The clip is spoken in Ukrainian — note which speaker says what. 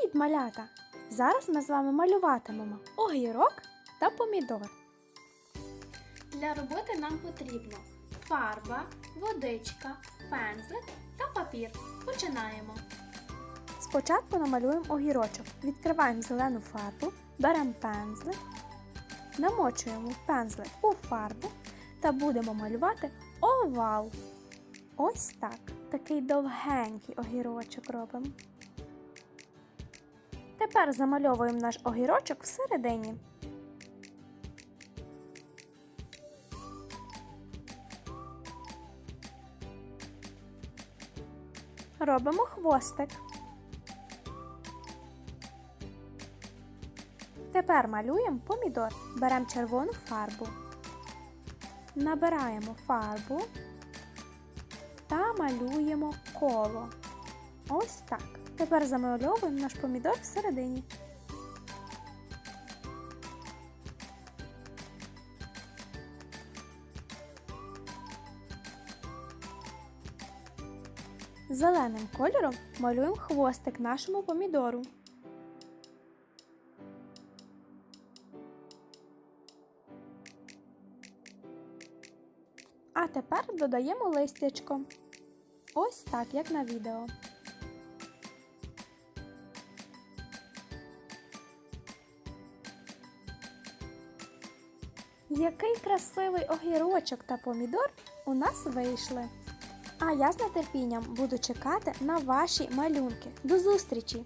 Speaker 1: Привіт, малята! Зараз ми з вами малюватимемо огірок та помідор.
Speaker 2: Для роботи нам потрібно фарба, водичка, пензлик та папір. Починаємо.
Speaker 1: Спочатку намалюємо огірочок. Відкриваємо зелену фарбу, беремо пензлик, намочуємо пензлик у фарбу та будемо малювати овал. Ось так. Такий довгенький огірочок робимо. Тепер замальовуємо наш огірочок всередині. Робимо хвостик. Тепер малюємо помідор. Беремо червону фарбу. Набираємо фарбу та малюємо коло. Ось так. Тепер замальовуємо наш помідор всередині. Зеленим кольором малюємо хвостик нашому помідору. А тепер додаємо листячко. Ось так, як на відео. Який красивий огірочок та помідор у нас вийшли. А я з нетерпінням буду чекати на ваші малюнки. До зустрічі!